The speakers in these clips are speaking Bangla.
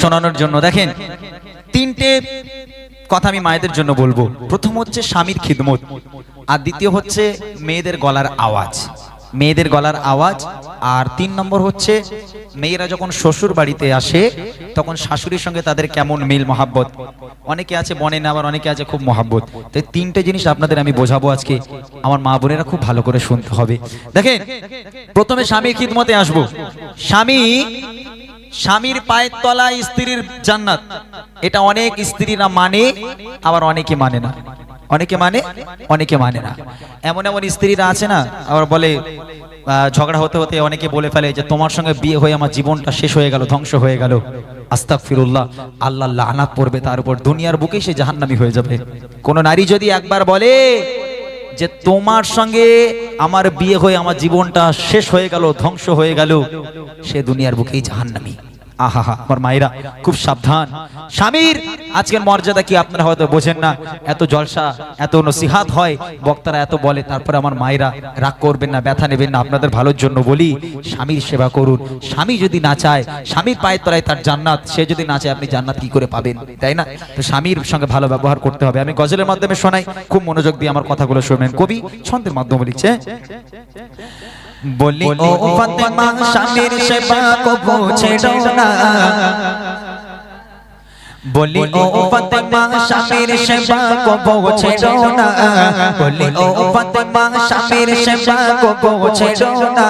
শোনানোর জন্য। দেখেন, তিনটে কথা আমি মায়েদের জন্য বলব। প্রথম হচ্ছে স্বামীর খিদমত, আর দ্বিতীয় হচ্ছে মেয়েদের গলার আওয়াজ। মেয়েদের গলার আওয়াজ, আর তিন নম্বর হচ্ছে মেয়েরা যখন শ্বশুর বাড়িতে আসে, তখন শাশুড়ির সঙ্গে তাদের কেমন মিল, মহাব্বত? অনেকে আছে বনে না, আবার অনেকে আছে খুব মহাব্বত। তো তিনটে জিনিস আপনাদের আমি বোঝাবো আজকে। আমার মা বোনেরা খুব ভালো করে শুনতে হবে। দেখেন, প্রথমে স্বামীর খিদমতে আসব। স্বামী, স্বামীর পায়ের তলা স্ত্রীর জান্নাত। এটা অনেক স্ত্রীরা মানে আবার অনেকে মানে না। অনেকে মানে অনেকে মানে না। এমন এমন স্ত্রীরা আছে না, আবার বলে ঝগড়া হতে হতে অনেকে বলে ফেলে যে তোমার সঙ্গে বিয়ে হয়ে আমার জীবনটা শেষ হয়ে গেল, ধ্বংস হয়ে গেল। আস্তাক ফিরুল্লাহ আল্লাহ আনাত পড়বে তার উপর। দুনিয়ার বুকেই সে জাহান্নামি হয়ে যাবে। কোন নারী যদি একবার বলে যে তোমার সঙ্গে আমার বিয়ে হয়ে আমার জীবনটা শেষ হয়ে গেল, ধ্বংস হয়ে গেল, সে দুনিয়ার বুকেই জাহান্নামি। আহা, আমার মায়েরা, খুব সাবধান। স্বামীর আজকের মর্যাদা কি আপনারা হয়তো বোঝেন না? এত জলসা, এত নসিহাত হয়, বক্তারা এত বলে, তারপরে আমার মায়েরা রাগ করবেন না, ব্যথা নেবেন না, আপনাদের ভালোর জন্য বলি, স্বামীর সেবা করুন। স্বামী যদি না চায়, স্বামীর পায়ের তলায় তার জান্নাত, সে যদি না চায়, আপনি জান্নাত কি করে পাবেন? তাই না? তো স্বামীর সঙ্গে ভালো ব্যবহার করতে হবে। আমি গজলের মাধ্যমে শোনাই, খুব মনোযোগ দিয়ে আমার কথাগুলো শুনবেন কবি, ছন্দের মাধ্যমে লিখছে বলি ও ফাতেমা স্বামীর সেবা কবু ছেড়ো না। বলি, ও ফাতেমা স্বামীর সেবা কবু ছেড়ো না। বলি, ও ফাতেমা স্বামীর সেবা কবু ছেড়ো না।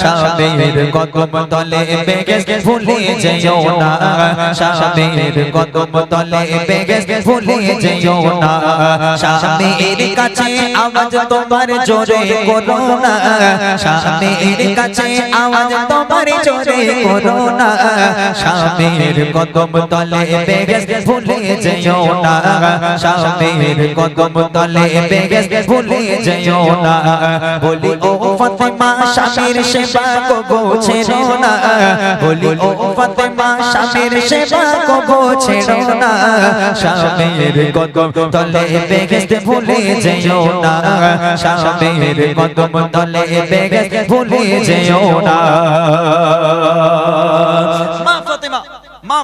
স্বামীর কদম তলে বেগেস ভুলে যেও না। স্বামীর কদম তলে বেগেস ভুলে যেও না। স্বামীর কাছে আওয়াজ তোমার জোরে করো না। স্বামীর কাছে আওয়াজ তোমার জোরে করো না। স্বামীর কদম তলে বেগেস ভুলে যেও না। স্বামীর কদম তলে বেগেস ভুলে যেও না। বলি, ও ফাতেমা, স্বামীর সেবা কবো ছেড়ো না। বলি, ও ফাতেমা, স্বামীর সেবা কবো ছেড়ো না। স্বামীর কদম তলে বেগেস ভুলে যেও না। স্বামীর কদম তলে বেগেস ভুলে যেও না।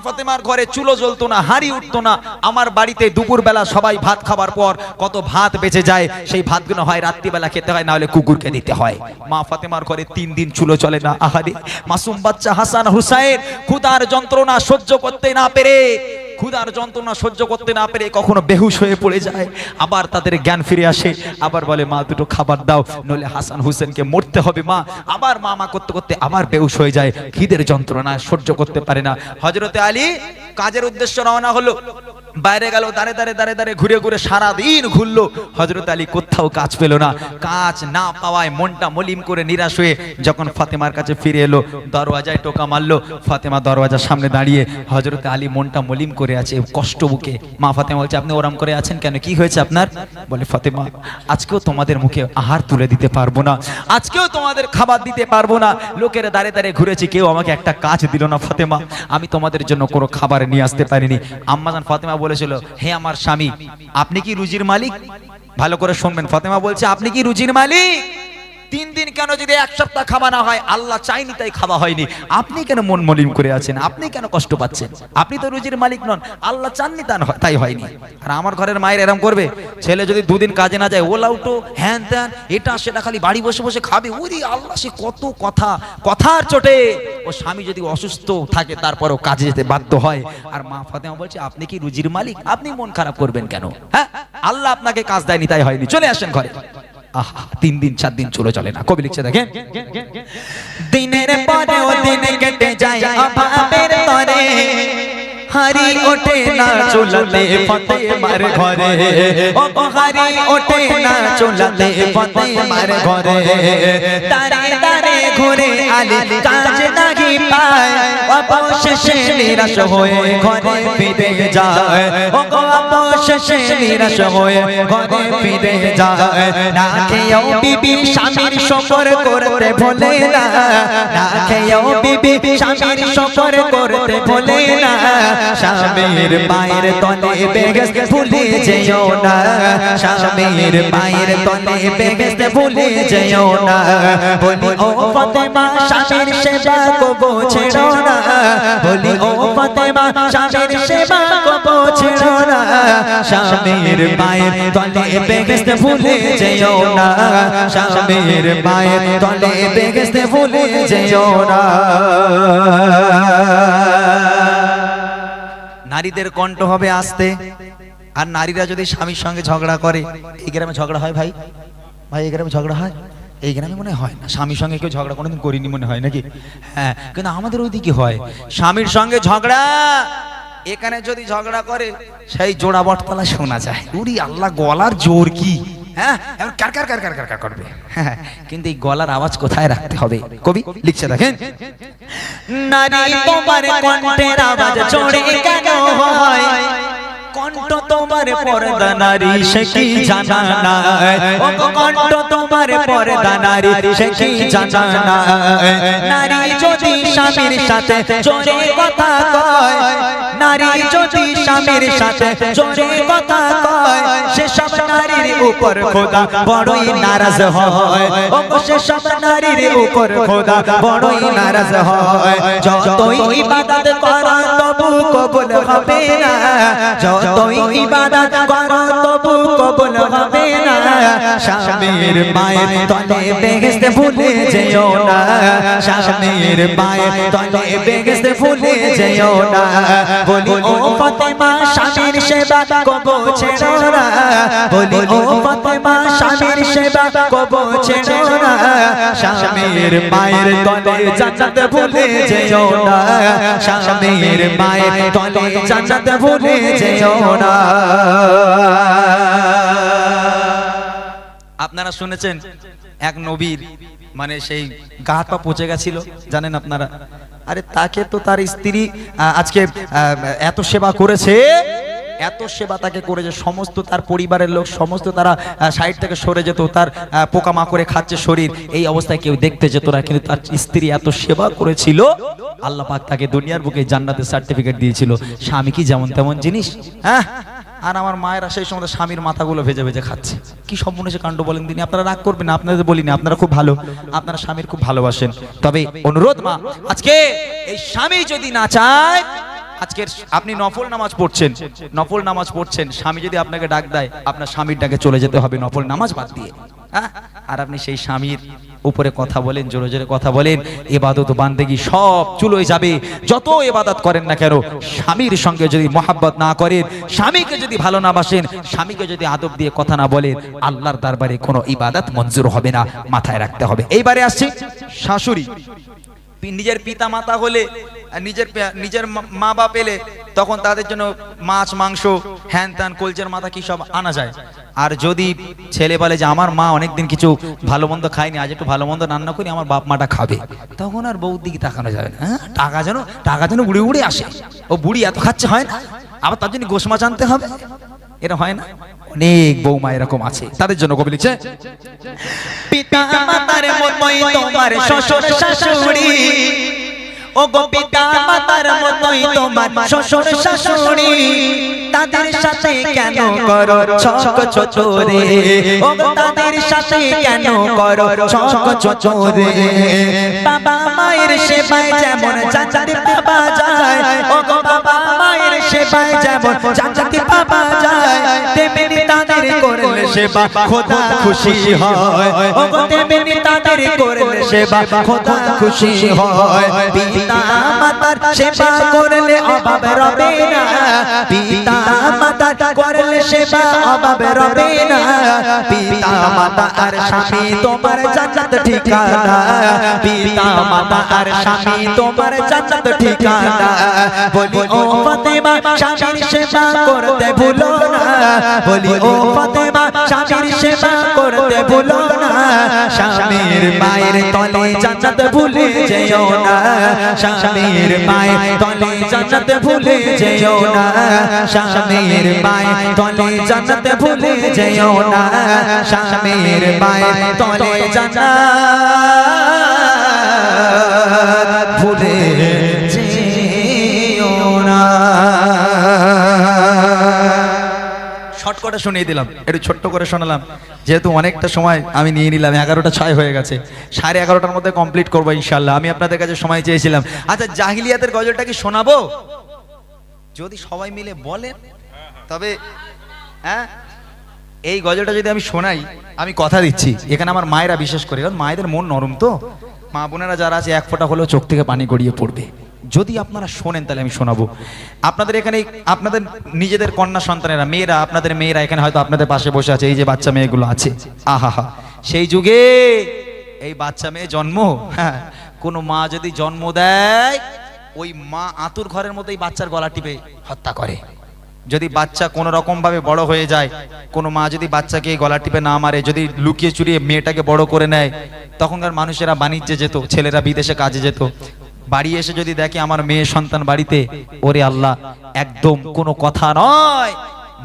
ফাতেমার ঘরে চুলো জ্বলতো না, হাড়ি উঠতো না। আমার বাড়িতে দুপুর বেলা সবাই ভাত খাবার পর কত ভাত বেঁচে যায়, সেই ভাতগুলো হয় রাত্রিবেলা খেতে হয়, নাহলে কুকুরকে দিতে হয়। মা ফাতেমার ঘরে তিন দিন চুলো চলে না, আহারে। মাসুম বাচ্চা হাসান হুসাইন ক্ষুদার যন্ত্রণা সহ্য করতে না পেরে ক্ষুধার যন্ত্রণা সহ্য করতে না পেরে কখনো বেহুশ হয়ে পড়ে যায়। আবার তাদের জ্ঞান ফিরে আসে। আবার বলে, মা, দুটো খাবার দাও নলে হাসান হুসেনকে মরতে হবে, মা। আবার মা মা করতে করতে আবার বেহুশ হয়ে যায়। খিদের যন্ত্রণা সহ্য করতে পারে না। হজরতে আলী কাজের উদ্দেশ্য রওনা হলো। বাইরে গেল, দাঁড়ে দাঁড়ে দাঁড়ে দাঁড়ে, ঘুরে ঘুরে সারা দিন ঘুরলো। হজরত আলী কোথাও কাজ পেল না। কাজ না পাওয়ায় মনটা মলিম করে নিরাশ হয়ে যখন ফাতেমার কাছে ফিরে এলো, দরওয়াজায় টোকা মারলো। ফাতেমা দরওয়াজার সামনে দাঁড়িয়ে হজরত আলী মনটা মলিম করে আছে, কষ্ট বুকে মা ফাতেমা বলছে, আপনি ওরম করে আছেন কেন? কি হয়েছে আপনার? বলে, ফাতেমা, আজকেও তোমাদের মুখে আহার তুলে দিতে পারব না। আজকেও তোমাদের খাবার দিতে পারব না। লোকেরা দাঁড়িয়ে দাঁড়িয়ে ঘুরেছি, কেউ আমাকে একটা কাজ দিল না ফাতেমা। আমি তোমাদের জন্য কোনো খাবার নিয়ে আসতে পারিনি। আম্মাজান ফাতেমা বলেছিল, হে আমার স্বামী, আপনি কি রুজির মালিক? ভালো করে শুনবেন। ফতেমা বলছে, আপনি কি রুজির মালিক? তিন দিন কেন যদি এক সপ্তাহ খাওয়া না হয়? আল্লাহ চাইনি তাই খাওয়া হয়নি। আপনি কেন মন মলিন করে আছেন? আপনি কেন কষ্ট পাচ্ছেন? আপনি তো রুজির মালিক নন। আল্লাহ চাননি তাই হয়নি। আর আমার ঘরের মায়ের এরম করবে, ছেলে যদি দুদিন কাজে না যায়, ওলা উঠো, হ্যান ত্যান, এটা সেটা খালি বাড়ি বসে বসে খাবে। ওরে আল্লাহ, সে কত কথা, কথার চোটে। ও স্বামী যদি অসুস্থ থাকে, তারপরও কাজে যেতে বাধ্য হয়। আর মা ফাতেমা বলছে, আপনি কি রুজির মালিক? আপনি মন খারাপ করবেন কেন? হ্যাঁ? আল্লাহ আপনাকে কাজ দেয়নি, তাই হয়নি। চলে আসেন ঘরে। আহা, তিন দিন, চার দিন চলে চলে না। কবি লিখছে, দেখেন। দিনের পরেও দিন কেটে যায়, অভাবের তরে। হারি ওঠে না চুলাতে ফতে মার ঘরে। ও হারি ওঠে না চুলাতে ফতে মার ঘরে। তারে তারে ঘুরে আলি কাজ নাহি পায়। অবশেষে নিরাশ হয়ে ঘরে ফিরে যায়। ও অবশেষে নিরাশ হয়ে ঘরে ফিরে যায়। না খেয়েও বিবি স্বামীর শকর করতে ভোলে না। না খেয়েও বিবি স্বামীর শকর করতে ভোলে না। স্বামীর পায়ের তনে বেগস ভুলে যেও না। স্বামীর পায়ের তনে বেগস ভুলে যেও না। বলি, ও ফাতেমা, স্বামীর সেবা কবো ছেড়ো না। বলি, ও ফাতেমা, স্বামীর সেবা কবো ছেড়ো না। স্বামীর পায়ের তনে বেগস ভুলে যেও না। স্বামীর পায়ের তনে বেগস ভুলে যেও না। নারীদের কণ্ঠ হবে আসতে। আর নারীরা যদি স্বামীর সঙ্গে ঝগড়া করে, এই গ্রামে ঝগড়া হয় ভাই? ভাই, এই গ্রামে ঝগড়া হয়? এই গ্রামে মনে হয় না। স্বামীর সঙ্গে কেউ ঝগড়া কোনোদিন করিনি মনে হয় নাকি? হ্যাঁ কিন্তু আমাদের ওইদিকে হয়। স্বামীর সঙ্গে ঝগড়া, এখানে যদি ঝগড়া করে, সেই জোড়া বটতলা শোনা যায়। উরি আল্লাহ, গলার জোর কি? হ্যাঁ? কার কার কার কার কার কার করবে? কিন্তু এই গলার আওয়াজ কোথায় রাখতে হবে? কবি, লিখছে দেখেন। নারী তোমার কণ্ঠের আওয়াজ জোরে কেন হয়? কণ্ঠ তোমার পর্দা নারী, সে কি জানা না কণ্ঠ তোমার পর্দা নারী, সে কি জানা না নারী যদি স্বামীর সাথে কথা কয় স্বামীর সাথে জোরে কথা কয় সে সব নারীর উপর খোদা বড়ই নারাজ হয়। ও গো সে সব নারীর উপর খোদা বড়ই নারাজ হয়। যতই ইবাদত করো, তবু কবুল হবে না। যতই ইবাদত করো, তবু কবুল হবে স্বামীর মায়ের তলে বেহেশতে ভুলে যেও না। স্বামীর মায়ের তলে বেহেশতে ভুলে যেও না। বলি ও ফাতেমা স্বামীর সেবা কবো ছেড়ো না। বলি ও ফাতেমা স্বামীর সেবা কবো ছেড়ো না। স্বামীর মায়ের তলে জান্নাত ভুলে যেও না। স্বামীর মায়ের তলে জান্নাত ভুলে যেও না আপনারা শুনেছেন এক নবীর মানে সেই গা পা পচে গেছিল, জানেন আপনারা? আরে তাকে তো তার স্ত্রী আজকে এত সেবা করেছে, এত সেবা তাকে করেছে, সমস্ত তার পরিবারের লোক, সমস্ত তারা সাইড থেকে সরে যেত, তার পোকা করে খাচ্ছে শরীর, এই অবস্থায় কেউ দেখতে যেত না, কিন্তু তার স্ত্রী এত সেবা করেছিল, আল্লাহ পাক তাকে দুনিয়ার বুকে জান্নাতের সার্টিফিকেট দিয়েছিল। স্বামী কি যেমন তেমন জিনিস হ্যাঁ? আর আমার মায়েরা সেই সময় স্বামীর মাথাগুলো ভেজে ভেজে খাচ্ছে। কি সে কাণ্ড বলেন তিনি? আপনারা রাগ করবেন আপনাদের বলিনি, আপনারা খুব ভালো। আপনারা স্বামীর খুব ভালোবাসেন। তবে অনুরোধ মা, আজকে এই স্বামী যদি না চায় আজকের আপনি নফল নামাজ পড়ছেন, নফল নামাজ পড়ছেন, স্বামী যদি আপনাকে ডাক দেয়, আপনার স্বামীর ডাকে চলে যেতে হবে নফল নামাজ বাদ দিয়ে? আর আপনি সেই স্বামীর উপরে কথা বলেন, জোরে জোরে কথা বলেন। এবাদত বান্দেগি সব চুলোয় যাবে। যত এবাদত করেন না কেন, স্বামীর সঙ্গে যদি মহাব্বত না করেন, স্বামীকে যদি ভালো না বাসেন, স্বামীকে যদি আদব দিয়ে কথা না বলেন, আল্লাহর দরবারে কোনো ইবাদত মঞ্জুর হবে না, মাথায় রাখতে হবে। এইবারে আসছি শাশুড়ি। নিজের পিতা মাতা হলে নিজের নিজের মা- বাপ এলে তখন তাদের জন্য মাছ, মাংস, হ্যান ত্যান কলচের মাথা কি সব আনা যায়। আর যদি ছেলে বলে যে আমার মা অনেকদিন কিছু ভালো মন্দ খায়নি, আজ একটু ভালো মন্দ রান্না করি, আমার বাপ মাটা খাবে। তখন আর বউর দিকে তাকানো যাবে না। হ্যাঁ? টাকা যেন টাকা যেন উড়ে উড়ে আসে। ও বুড়ি এত খাচ্ছে, হয় না? আবার তার জন্য গোস মাছ আনতে হবে। এটা হয় না? অনেক বৌমা এরকম আছে। তাদের জন্য কবি লিখছে বাবা মায়ের সেবায় যেমন বাবা যায় ও গো সেবায় যেমন চাচার বাবা যায়, তেমনি তাদের করলে সেবা খোদা খুশি হয়। ও তেমনি তাদের করলে সেবা খোদা খুশি হয়। পিতা মাতার সেবা করলে অভাব রবে না। পিতা মাতার করলে সেবা অভাব রবে না। পিতা মাতা আর স্বামী তোমার জান্নাত ঠিকানা। পিতা মাতা আর স্বামী তোমার জান্নাত ঠিকানা। বলি, ও ফাতেমা, স্বামীর সেবা করতে ভুলো না। বলি, ও ফাতেমা, স্বামীর সেবা করতে ভুলো না। স্বামীর মায়ের তলে জান্নাত ভুলে যেও না। স্বামীর মায়ের তলে জান্নাত ভুলে যেও না। শামের মায়ের তলে জান্নাত ভুলে যেও না। শামের মায়ের তলে জান্নাত ভুলে শর্টকটে শুনিয়ে দিলাম। একটু ছোট্ট করে শোনালাম। যেহেতু অনেকটা সময় আমি নিয়ে নিলাম, এগারোটা ছয় হয়ে গেছে। সাড়ে এগারোটার মধ্যে কমপ্লিট করব ইনশাল্লাহ আমি আপনাদের কাছে সময় চেয়েছিলাম। আচ্ছা জাহিলিয়াতের গজলটা কি শোনাবো? যদি সবাই মিলে বলেন তবে হ্যাঁ? এই গজলটা যদি আমি শোনাই, আমি কথা দিচ্ছি। এখানে আমার মায়েরা বিশেষ করে, কারণ মায়েদের মন নরম তো। মা বোনেরা যারা আছে, এক ফোঁটা হলেও চোখ থেকে পানি গড়িয়ে পড়বে। যদি আপনারা শোনেন, তাহলে আমি শোনাবো। আপনাদের এখানে, আপনাদের নিজেদের কন্যা সন্তানেরা, মেয়েরা, আপনাদের মেয়েরা এখানে হয়তো আপনাদের পাশে বসে আছে, এই যে বাচ্চা মেয়েগুলো আছে। আহা সেই যুগে এই বাচ্চা মেয়ে জন্ম হ্যাঁ কোনো মা যদি জন্ম দেয়, ওই মা আতুর ঘরের মধ্যেই বাচ্চার গলা টিপে হত্যা করে। যদি বাচ্চা কোনো রকম ভাবে বড় হয়ে যায়, কোনো মা যদি বাচ্চাকে গলা টিপে না মারে, যদি লুকিয়ে চুরিয়ে মেয়েটাকে বড় করে নেয়, তখনকার মানুষেরা বাণিজ্যে যেত, ছেলেরা বিদেশে কাজে যেত বাড়ি এসে যদি দেখে আমার মেয়ে সন্তান বাড়িতে, ওরে আল্লাহ, একদম কোনো কথা নয়।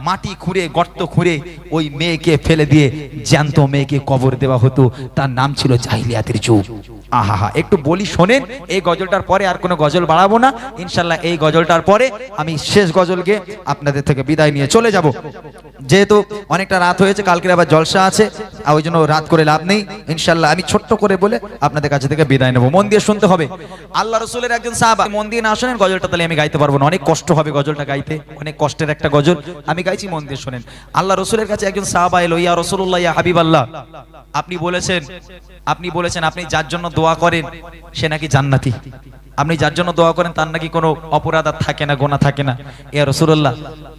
মাটি খুঁড়ে, গর্ত খুঁড়ে ওই মেয়েকে ফেলে দিয়ে জ্যান্ত মেয়েকে কবর দেওয়া হতো। তার নাম ছিল জাহিলিয়াতের যুগ। আহা একটু বলি শোনেন, এই গজলটার পরে আর কোনো গজল বাড়াবো না। ইনশাল্লাহ এই গজলটার পরে আমি শেষ গজলকে আপনাদের থেকে বিদায় নিয়ে চলে যাব। যেহেতু অনেকটা রাত হয়েছে, কালকের আবার জলসা আছে, আর ওই জন্য রাত করে লাভ নেই। ইনশাল্লাহ আমি ছোট্ট করে বলে আপনাদের কাছে থেকে বিদায় নেব। মন দিয়ে শুনতে হবে। আল্লাহ রসুলের একজন সাহাবা, মন দিয়ে না শোনেন গজলটা তাহলে আমি গাইতে পারব না। অনেক কষ্ট হবে গজলটা গাইতে, অনেক কষ্টের একটা গজল। আমি গাইছি, মন দিয়ে শোনেন। আল্লাহ রসুলের কাছে একজন সাহাবা এলো, ইয়া রসুল্লাহ ইয়া হাবিব আল্লাহ আপনি বলেছেন আপনি বলেছেন, আপনি যার জন্য দোয়া করেন, সে নাকি জান্নাতি। আপনি যার জন্য দোয়া করেন, তার নাকি কোনো অপরাধ আর থাকে না, গোনা থাকে না। এ রসুল্লাহ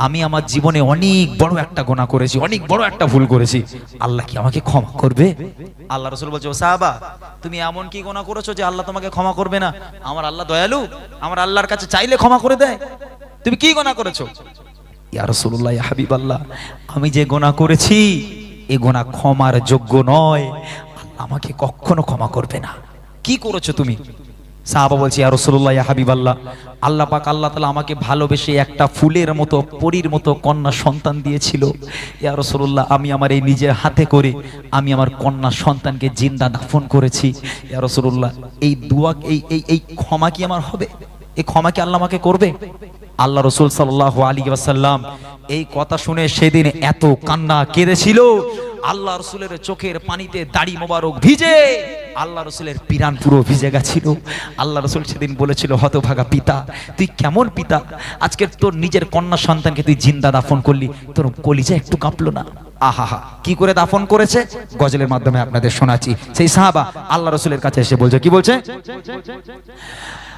আমি আমার জীবনে অনেক বড় একটা গোনা করেছি, অনেক বড় একটা ভুল করেছি। আল্লাহ কি আমাকে ক্ষমা করবে? আল্লাহ রসুল বলছে, ও সাহাবা, তুমি এমন কি গোনা করেছ যে আল্লাহ তোমাকে ক্ষমা করবে না? আমার আল্লাহ দয়ালু, আমার আল্লাহর কাছে চাইলে ক্ষমা করে দেয়। তুমি কি গোনা করেছ? ইয়া রসুল্লাহ হাবিব আল্লাহ আমি যে গোনা করেছি, এ গোনা ক্ষমার যোগ্য নয়। আমাকে কখনো ক্ষমা করবে না। কি করেছ তুমি? সাহাবা বলছি, ইয়া রসুল্লাহ হাবিব আল্লাহ আল্লাহ পাক আল্লাহ তালা আমাকে ভালোবেসে একটা ফুলের মতো, পরীর মতো কন্যা সন্তান দিয়েছিল। ইয়া রসুল্লাহ আমি আমার এই নিজের হাতে করে, আমি আমার কন্যা সন্তানকে জিন্দা দাফন করেছি। ইয়া রসুল্লাহ এই দুয়া, এই এই এই ক্ষমা কি আমার হবে? এই ক্ষমা কি আল্লাহ আমাকে করবে? আল্লাহ রসুল সাল্লাহ আলী ওয়াসাল্লাম এই কথা শুনে সেদিন এত কান্না কেঁদেছিল। আল্লাহ রসুলের চোখের পানিতে দাড়ি মোবারক ভিজে আল্লাহ রসুলের পিরান পুরো ভিজে গেছিল। আল্লাহ রসুল সেদিন বলেছিল, হতভাগা পিতা, তুই কেমন পিতা? আজকে তোর নিজের কন্যা সন্তানকে তুই জিন্দা দাফন করলি, তোর কলিজা একটু কাঁপলো না। আহা কি করে দাফন করেছে? গজলের মাধ্যমে আপনাদের শোনাচ্ছি। সেই সাহাবা আল্লাহ রসুলের কাছে এসে বলছে, কি বলছে?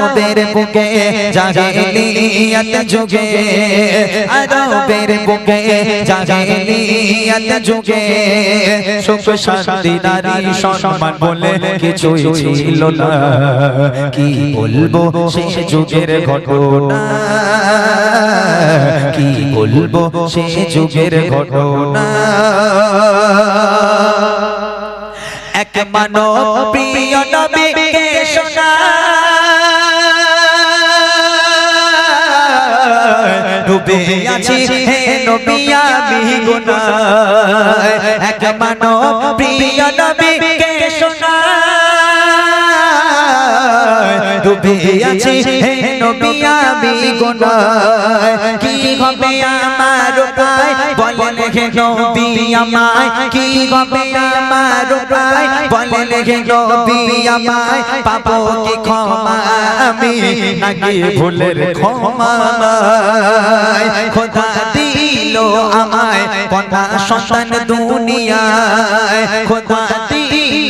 আরবের বুকে জাগেলিয়াত যুগে আরবের বুকে সুখ শান্তি, নারী সম্মান বলে ছিল না। কি বলব যুগের ঘটনা? কি বলব যুগের ঘটনা? এক মানব প্রিয় নবীকে ডুবে আছি। হে নবী আমি গুনাহ। এক মানব প্রিয় নবী কে শোনা। ডুবে আছি। হে নবী আমি গুনাহ। কি হবে আমার উপায়? বলেন হে নবী আমায়, কি হবে আমার উপায়? বলে নবী আমায়, পাবো কি ক্ষমা? আমি নাকি ভুলের ক্ষমা খোদা দিল আমায় কন্যা সন্তান দুনিয়ায়। খোদা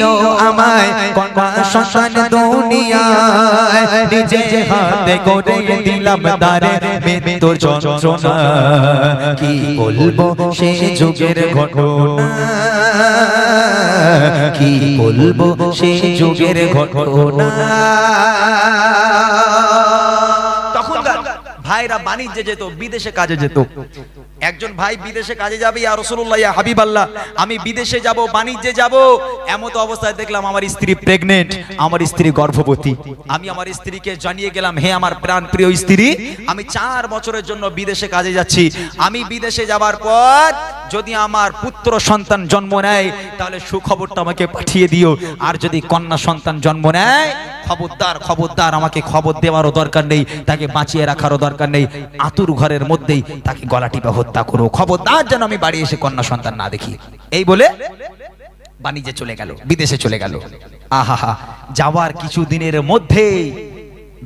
দিল আমায়, কন্যা সন্তান দুনিয়ায়। নিজে হাতে করে দিলাম দারে মৃত্যুর যন্ত্রণা। কি বলব সে যুগের ঘটনা? কি বলব সে যুগের ঘটনা? ভাইরা বাণিজ্যে যেত, বিদেশে কাজে যেত। একজন ভাই বিদেশে কাজে যাবে, ইয়া রসুল্লাহ ইয়া হাবিবাল্লাহ, আমি বিদেশে যাব, বাণিজ্যে যাব, এমত অবস্থায় দেখলাম আমার স্ত্রী প্রেগনেন্ট আমার স্ত্রী গর্ভবতী। আমি আমার স্ত্রীকে জানিয়ে গেলাম, হে আমার প্রাণ প্রিয় স্ত্রী, আমি চার বছরের জন্য বিদেশে কাজে যাচ্ছি। আমি বিদেশে যাবার পর যদি আমার পুত্র সন্তান জন্ম নেয়, তাহলে সুখবরটা আমাকে পাঠিয়ে দিও। আর যদি কন্যা সন্তান জন্ম নেয়, খবরদার খবরদার, আমাকে খবর দেওয়ারও দরকার নেই, তাকে বাঁচিয়ে রাখারও দরকার নেই। আতুর ঘরের মধ্যেই তাকে গলা টিপে হত্যা করো। খবরদার যেন আমি বাড়ি এসে কন্যা সন্তান না দেখি। এই বলে বাণিজ্যে চলে গেল, বিদেশে চলে গেল। আহা যাওয়ার কিছু দিনের মধ্যেই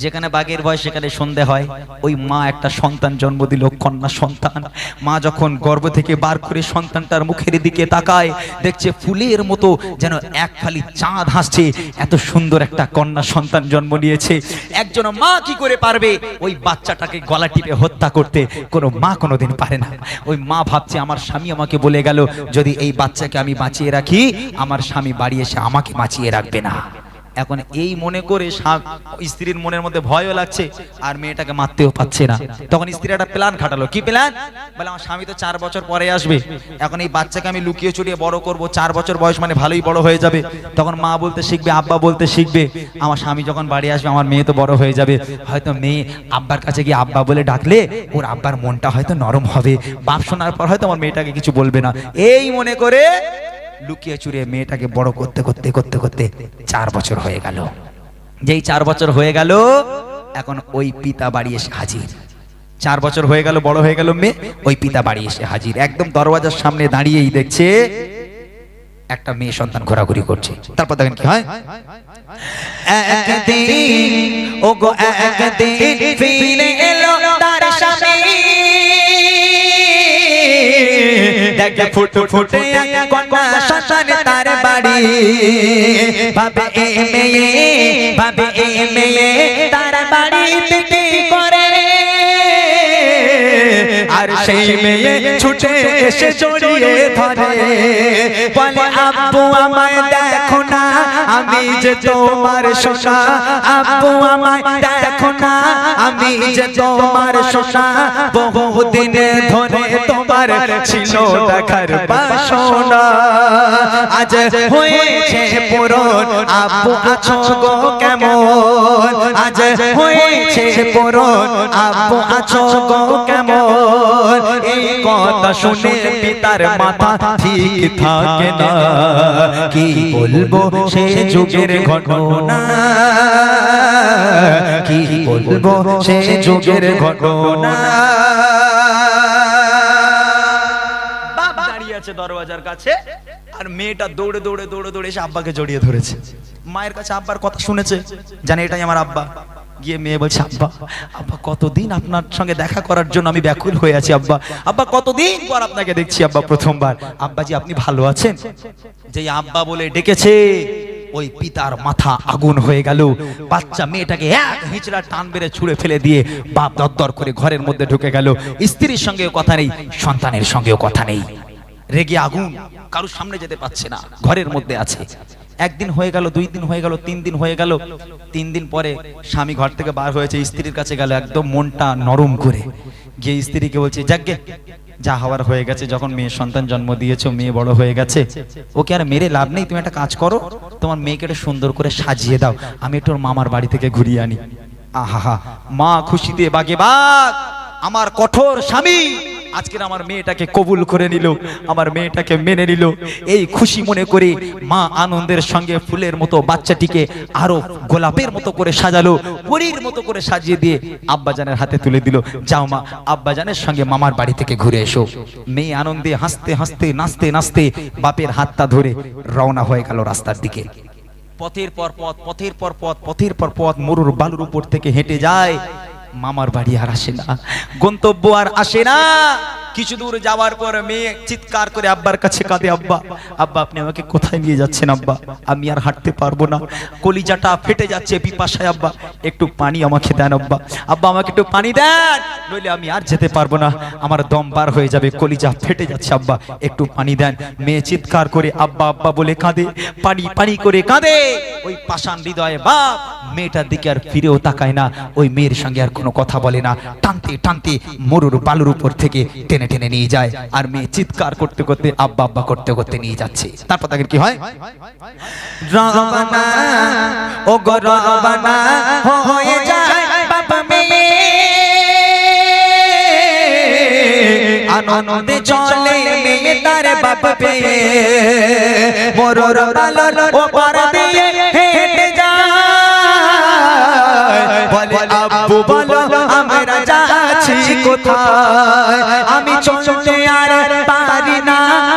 যেখানে বাঘের ভয়, সেখানে সন্ধে হয়। ওই মা একটা সন্তান জন্ম দিল, কন্যা সন্তান। মা যখন গর্ভ থেকে বার করে সন্তানটার মুখের দিকে তাকায়, দেখছে ফুলের মতো যেন এক ফালি চাঁদ হাসছে। এত সুন্দর একটা কন্যা সন্তান জন্ম নিয়েছে। একজন মা কি করে পারবে ওই বাচ্চাটাকে গলা টিপে হত্যা করতে? কোনো মা কোনোদিন পারে না। ওই মা ভাবছে, আমার স্বামী আমাকে বলে গেল, যদি এই বাচ্চাকে আমি বাঁচিয়ে রাখি, আমার স্বামী বাড়ি এসে আমাকে বাঁচিয়ে রাখবে না। এখন এই মনে করে স্ত্রীর মনের মধ্যে ভয়ও লাগছে আর মেয়েটাকে মারতেও পাচ্ছে না। তখন স্ত্রী একটা প্ল্যান খাটালো। কি প্ল্যান বলে, আমার স্বামী তো চার বছর পরে আসবে। এখন এই বাচ্চাকে আমি লুকিয়ে চুরিয়ে বড় করব। চার বছর বয়স মানে ভালোই বড় হয়ে যাবে। তখন মা বলতে শিখবে, আব্বা বলতে শিখবে, আমার স্বামী যখন বাড়ি আসবে, আমার মেয়ে তো বড় হয়ে যাবে। হয়তো মেয়ে আব্বার কাছে গিয়ে আব্বা বলে ডাকলে ওর আব্বার মনটা হয়তো নরম হবে। বাপ শোনার পর হয়তো আমার মেয়েটাকে কিছু বলবে না। এই মনে করে লুকিয়ে চুরিয়ে মেয়েটাকে বড় করতে করতে করতে করতে চার বছর হয়ে গেল। যেই চার বছর হয়ে গেল, এখন ওই পিতা বাড়ি এসে হাজির। চার বছর হয়ে গেল, বড় হয়ে গেল মেয়ে, ওই পিতা বাড়ি এসে হাজির। একদম দরওয়াজার সামনে দাঁড়িয়েই দেখছে, একটা মেয়ে সন্তান ঘোরাঘুরি করছে। তারপর দেখেন কি হয়? একদিন দেখে ফুট ফুটে কন্যা সন্তান তার বাড়ি। ভাবে এ মেয়ে ভাবে এ মেয়ে তার বাড়ি করে আর সেই মেয়ে ছুটে এসে জড়িয়ে ধরে। বলে আব্বু আমায় দেখো না। আমি যে তোমার সোনা আব্বু আমায় দেখো না। আমি যে তোমার সোনা বহুদিনে ধরে তোমার ছিল দেখার বাসনা। আজ হয়েছে পুরন আব্বু আছো গো কেমন? আজ হয়েছে পুরন আব্বু আছো গো কেমন? কথা শুনে পিতার মাথা ঠিক থাকে না। কি বলব সে যুগের ঘটনা? কি বলব সে যুগের ঘটনা? বাপ দাঁড়িয়ে আছে দরওয়াজার কাছে আর মেয়েটা দৌড়ে দৌড়ে দৌড়ে দৌড়ে এসে আব্বাকে জড়িয়ে ধরেছে। মায়ের কাছে আব্বার কথা শুনেছে জানে এটাই আমার আব্বা। গিয়ে মেয়ে বলছে, আব্বা আব্বা, কতদিন আপনার সঙ্গে দেখা করার জন্য আমি ব্যাকুল হয়ে আছি, আব্বা। আব্বা, কতদিন পর আপনাকে দেখছি, আব্বা, প্রথমবার। আব্বাজি, আপনি ভালো আছেন? যেই আব্বা বলে ডেকেছে, ওই পিতার মাথা আগুন হয়ে গেল। বাচ্চা মেয়েটাকে এক হিচড়া টান বেড়ে ছুঁড়ে ফেলে দিয়ে বাপ দরদর করে ঘরের মধ্যে ঢুকে গেল। স্ত্রীর সঙ্গেও কথা নেই, সন্তানের সঙ্গেও কথা নেই। রেগে আগুন কারোর সামনে যেতে পারছে না, ঘরের মধ্যে আছে। একদিন হয়ে গেল, দুই দিন হয়ে গেল, তিন দিন হয়ে গেল। তিন দিন পরে স্বামী ঘর থেকে বার হয়েছে, স্ত্রীর কাছে গেল, একদম মনটা নরম করে। গিয়ে স্ত্রীকে বলছে যাকে যা হওয়ার হয়ে গেছে, যখন মেয়ে সন্তান জন্ম দিয়েছ, মেয়ে বড় হয়ে গেছে, ওকে আর মেরে লাভ নেই, তুমি একটা কাজ করো, তোমার মেয়েকে একটু সুন্দর করে সাজিয়ে দাও, আমি একটু মামার বাড়ি থেকে ঘুরিয়ে আনি। আহা মা খুশিতে বাগে বাগ, আমার কঠোর স্বামী আজকের আমার মেয়েটাকে কবুল করে নিল, আমার মেয়েটাকে মেনে নিল। এই খুশি মনে করে মা আনন্দের সঙ্গে ফুলের মতো বাচ্চাটিকে আরও গোলাপের মতো করে সাজালো, পরীর মতো করে সাজিয়ে দিয়ে আব্বাজানের হাতে তুলে দিল। যাও মা, আব্বাজানের সঙ্গে মামার বাড়ি থেকে ঘুরে এসো। মেয়ে আনন্দে হাসতে হাসতে, নাচতে নাচতে বাপের হাতটা ধরে রওনা হয়ে গেল রাস্তার দিকে। পথের পর পথ, পথের পর পথ, পথের পর পথ, মরুর বালুর উপর থেকে হেঁটে যায় মামার বাড়ি আর আসে না। গন্তব্য আর আসে না। কিছু দূর যাওয়ার পর মেয়ে চিৎকার করে আব্বার কাছে কাঁদে, আব্বা আব্বা, আপনি আমাকে কোথায় নিয়ে যাচ্ছেন, আব্বা? আমি আর হাঁটতে পারব না। কলিজাটা ফেটে যাচ্ছে পিপাসায়, আব্বা। একটু পানি আমাকে দেন, আব্বা। আব্বা, আমাকে একটু পানি দেন। নইলে আমি আর যেতে পারব না। আমার দম বার হয়ে যাবে, কলিজা ফেটে যাচ্ছে, আব্বা। একটু পানি দেন। মেয়ে চিৎকার করে, আব্বা আব্বা বলে কাঁদে। পানি পানি করে কাঁদে। ওই পাষাণ হৃদয়ে বাপ মেয়েটার দিকে আর ফিরেও তাকায় না। ওই মেয়ের সঙ্গে আর কোনো কথা বলে না। টানতে টানতে মরুর বালুর উপর থেকে টেনে টেনে টেনে নিয়ে যায়। আর মেয়ে চিৎকার করতে করতে, আব্বা আব্বা করতে করতে নিয়ে যাচ্ছে। তারপর তাকে কি হয়? যায় আনন্দে চলে মেয়ে তার বাপ পেয়ে। পালন ও পার দিয়ে হেঁটে যায়। বলে, আব্বু বলো, আমরা যাচ্ছি কোথায়? আমি চলতে আর পারি না।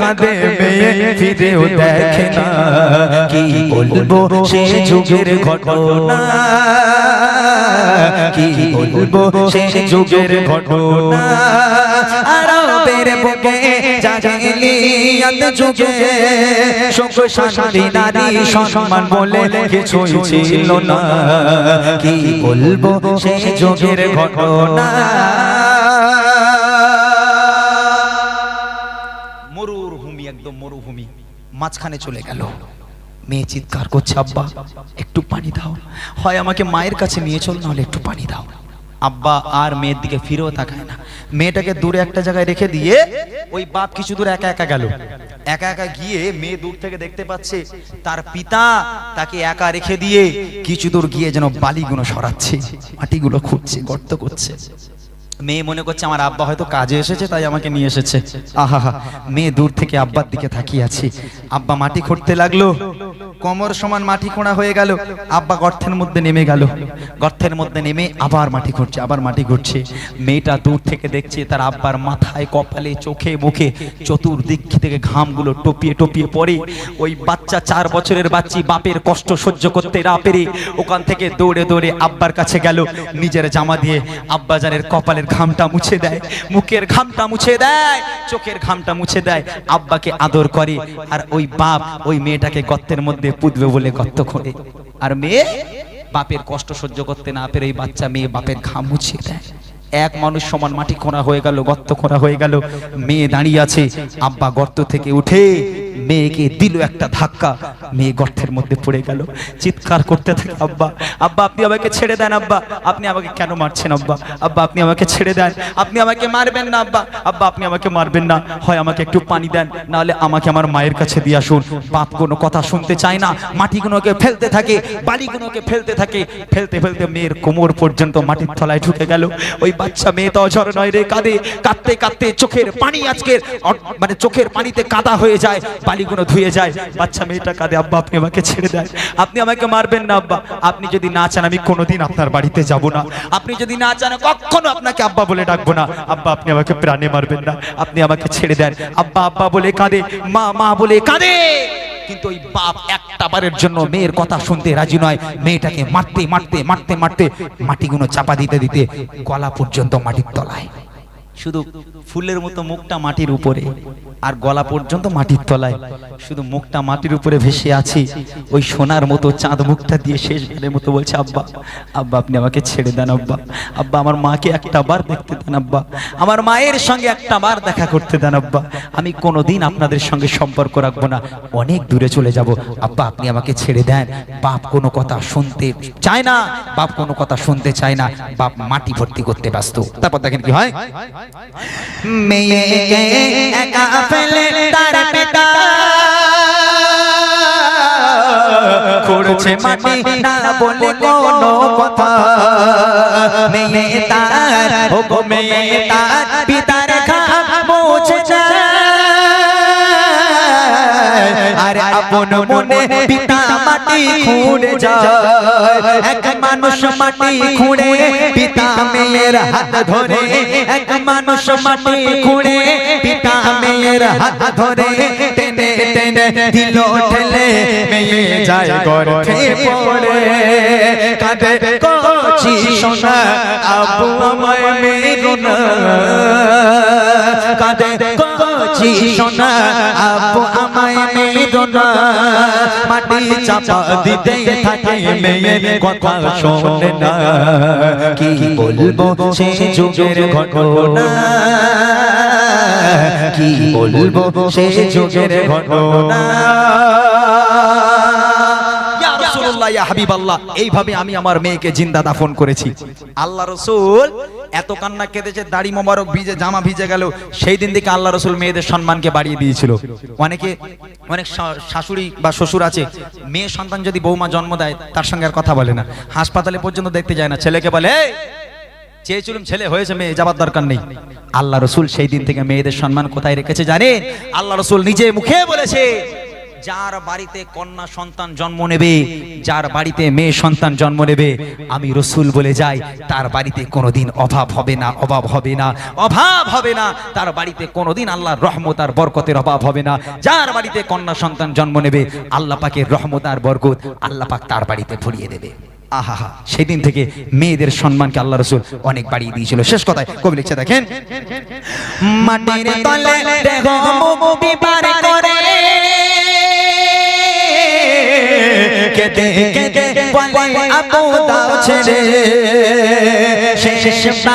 কাঁদে মেয়ে ফিরেও দেখে না কি বলব সে যুগের ঘটনা কি বলব সে যুগের ঘটনা। আরবের বুকে জাহিলিয়াত যুগে। সুখ শান্তি নারী সম্মান বলে কিছুই ছিল না। কি বলব সে যুগের ঘটনা। মাঝখানে চলে গেল। মেয়ে চিৎকার করছে, আব্বা, একটু পানি দাও। হয় আমাকে মায়ের কাছে নিয়ে চল, নাহলে একটু পানি দাও। আব্বা আর মেয়ের দিকে ফিরেও তাকায় না। মেয়েটাকে দূরে একটা জায়গায় রেখে দিয়ে ওই বাপ কিছু দূর একা একা গেল। একা একা গিয়ে মেয়ে দূর থেকে দেখতে পাচ্ছে, তার পিতা তাকে একা রেখে দিয়ে কিছু দূর গিয়ে যেন বালিগুলো সরাচ্ছে, মাটিগুলো খুঁজছে গর্ত করছে। মেয়ে মনে করছে আমার আব্বা হয়তো কাজে এসেছে, তাই আমাকে নিয়ে এসেছে। আহা মেয়ে দূর থেকে আব্বার দিকে তাকিয়ে আছি। আব্বা মাটি খুঁড়তে লাগল। কোমর সমান মাটি খোঁড়া হয়ে গেল, আব্বা গর্তের মধ্যে নেমে গেল। গর্তের মধ্যে নেমে আবার মাটি ঘুরছে আবার মাটি ঘুরছে মেয়েটা দূর থেকে দেখছে তার আব্বার মাথায়, কপালে, চোখে, মুখে চতুর্দিক থেকে ঘামগুলো টপিয়ে টপিয়ে পড়ে। ওই বাচ্চা চার বছরের বাচ্চি বাপের কষ্ট সহ্য করতে না পেরে ওখান থেকে দৌড়ে দৌড়ে আব্বার কাছে গেল। নিজের জামা দিয়ে আব্বাজানের কপালের ঘামটা মুছে দেয়, মুখের ঘামটা মুছে দেয়, চোখের ঘামটা মুছে দেয়। আব্বাকে আদর করে, আর ওই বাপ ওই মেয়েটাকে গর্তের মধ্যে পুঁতবে বলে গর্ত করে আর মেয়ে? বাপের কষ্ট সহ্য করতে না পেরে এই বাচ্চা মেয়ে বাপের ঘাম মুছিয়ে দেয়। এক মানুষ সমান মাটি খোঁড়া হয়ে গেল, গর্ত খোঁড়া হয়ে গেল। মেয়ে দাঁড়িয়ে আছে, আব্বা গর্ত থেকে উঠে মেয়েকে দিল একটা ধাক্কা। মেয়ে গর্তের মধ্যে পড়ে গেল। চিৎকার করতে থাকে, আব্বা আব্বা, আপনি আমাকে ছেড়ে দেন, আব্বা। আপনি আমাকে কেন মারছেন, আব্বা? আব্বা, আপনি আমাকে ছেড়ে দেন। আপনি আমাকে মারবেন না, আব্বা। আব্বা, আপনি আমাকে মারবেন না। হয় আমাকে একটু পানি দেন, নাহলে আমাকে আমার মায়ের কাছে দিয়ে আসুন। বাপ কোনো কথা শুনতে চায় না। মাটিগুলোকে ফেলতে থাকে, বালিগুলোকে ফেলতে থাকে। ফেলতে ফেলতে মেয়ের কোমর পর্যন্ত মাটির তলায় ঢুকে গেল। ওই বাচ্চা মেয়ে তো অঝর নয় রে, কাঁদে। কাঁদতে কাঁদতে চোখের পানি আজকের মানে চোখের পানিতে কাদা হয়ে যায়। বালিগুলো ধুয়ে যায়। বাচ্চা মেয়েটা কাঁদে, আব্বা, আপনি আমাকে ছেড়ে দেন। আপনি আমাকে মারবেন না, আব্বা। আপনি যদি না চান, আমি কোনোদিন আপনার বাড়িতে যাব না। আপনি যদি না চান, কখনো আপনাকে আব্বা বলে ডাকবো না। আব্বা, আপনি আমাকে প্রাণে মারবেন না। আপনি আমাকে ছেড়ে দেন। আব্বা আব্বা বলে কাঁদে, মা মা বলে কাঁদে। কিন্তু ওই বাপ একটা বারের জন্য মেয়ের কথা শুনতে রাজি নয়। মেয়েটাকে মারতে মারতে মারতে মারতে মাটিগুলো চাপা দিতে দিতে গলা পর্যন্ত মাটির তলায়। শুধু ফুলের মতো মুখটা মাটির উপরে আর গলা পর্যন্ত মাটির তলায়। শুধু মুখটা মাটির উপরে ভেসে আছে। ওই সোনার মতো চাঁদ মুখটা দিয়ে শেষবারের মতো বলছে, আব্বা আব্বা, আপনি আমাকে ছেড়ে দেন, আব্বা। আব্বা, আমার মাকে একটা বার দেখতে দেন, আব্বা। আমার মায়ের সঙ্গে একটা বার দেখা করতে দেন, আব্বা। আমি কোনোদিন আপনাদের সঙ্গে সম্পর্ক রাখব না। অনেক দূরে চলে যাব। আব্বা, আপনি আমাকে ছেড়ে দেন। বাপ কোনো কথা শুনতে চায় না। বাপ কোনো কথা শুনতে চায় না। বাপ মাটি ভর্তি করতে ব্যস্ত। তারপর দেখেন কি হয়? মেয়েকে একা ফেলে তার পিতা করছে মাটি না বলে কোনো কথা। মেয়ে তার, ও মেয়ে তার, পিতার ঘাম আর আপন মনে পিতা মাটি খুঁড়ে যায়। এক মানুষ মাটি খুঁড়ে, পিতা মেয়ের হাত ধরে। এক মানুষ মাটি খুঁড়ে, পিতা মেয়ের হাত ধরে। টেনে টেনে দিল ঠেলে, মেয়ে যায় গর্তে পড়ে। কাঁদে, কচি সোনা, আবু আমায় মেরো না কচি সোনা, আপু আমায় মেরো না মাটি চাপা দিতে থাকে মেয়ে কথা শোনে না। কি বলব সে যুগের ঘটনা? কি বলব সে যুগের ঘটনা? রাসূলুল্লাহ ইয়া হাবিবাল্লাহ এইভাবে আমি আমার মেয়েকে জিন্দা দাফন করেছি। আল্লাহ রসুল এত কান্না কেঁদেছে দাড়ি মোবারক ভিজে জামা ভিজে গেল সেই দিন থেকে আল্লাহ রসুল মেয়েদের সম্মানকে বাড়িয়ে দিয়েছিল। অনেকে অনেক শাশুড়ি বা শ্বশুর আছে মেয়ে সন্তান যদি বৌমা জন্ম দেয় তার সঙ্গে আর কথা বলে না। হাসপাতালে পর্যন্ত দেখতে যায় না ছেলেকে বলে "এই, চেয়েছিলাম ছেলে হয়েছে মেয়ে যাবার দরকার নেই। আল্লাহ রসুল সেই দিন থেকে মেয়েদের সম্মান কোথায় রেখেছে জানেন? আল্লাহ রসুল নিজে মুখে বলেছে যার বাড়িতে কন্যা সন্তান জন্ম নেবে যার বাড়িতে মেয়ে সন্তান জন্ম নেবে আমি রসুল বলে যাই তার বাড়িতে কোনোদিন অভাব হবে না অভাব হবে না অভাব হবে না তার বাড়িতে কোনোদিন আল্লাহর রহমত আর বরকতের অভাব হবে না যার বাড়িতে কন্যা সন্তান জন্ম নেবে আল্লাহ পাকের রহমত আর বরকত আল্লাহ পাক তার বাড়িতে ভরিয়ে দেবে। আহা সেদিন থেকে মেয়েদের সম্মানকে আল্লাহ রসুল অনেক বাড়িয়ে দিয়েছিল। শেষ কথায় কবি লিখছে দেখেন মাটির তলে দেহ মুক্তি পার কেটে কেটে বলে আপু দাও ছেড়ে। শেষ শেষ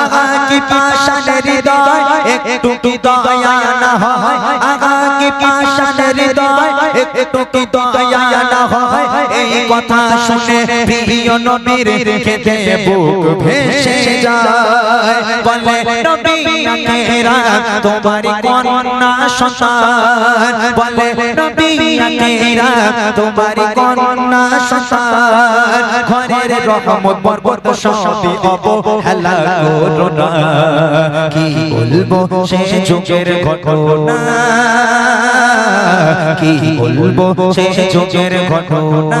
আগা কি পাশানের হৃদয় একটু দয়া না হয়। আগা পাশানের হৃদয়? একটু কি দয়া না হয়? এই কথা শুনে প্রিয় নবীর খেতে বুক ভেসে যায়। বলে, নবী আকেরা তোমার কন্যা সন্তান। বলে, নবী আকেরা তোমার কন্যা সন্তান। ঘরের রহমত, বরকত সবই অবহেলা করো না কি বলব সে যুগের ঘটনা? কি বলব সে যুগের ঘটনা?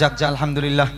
যাক যা আলহামদুলিল্লাহ।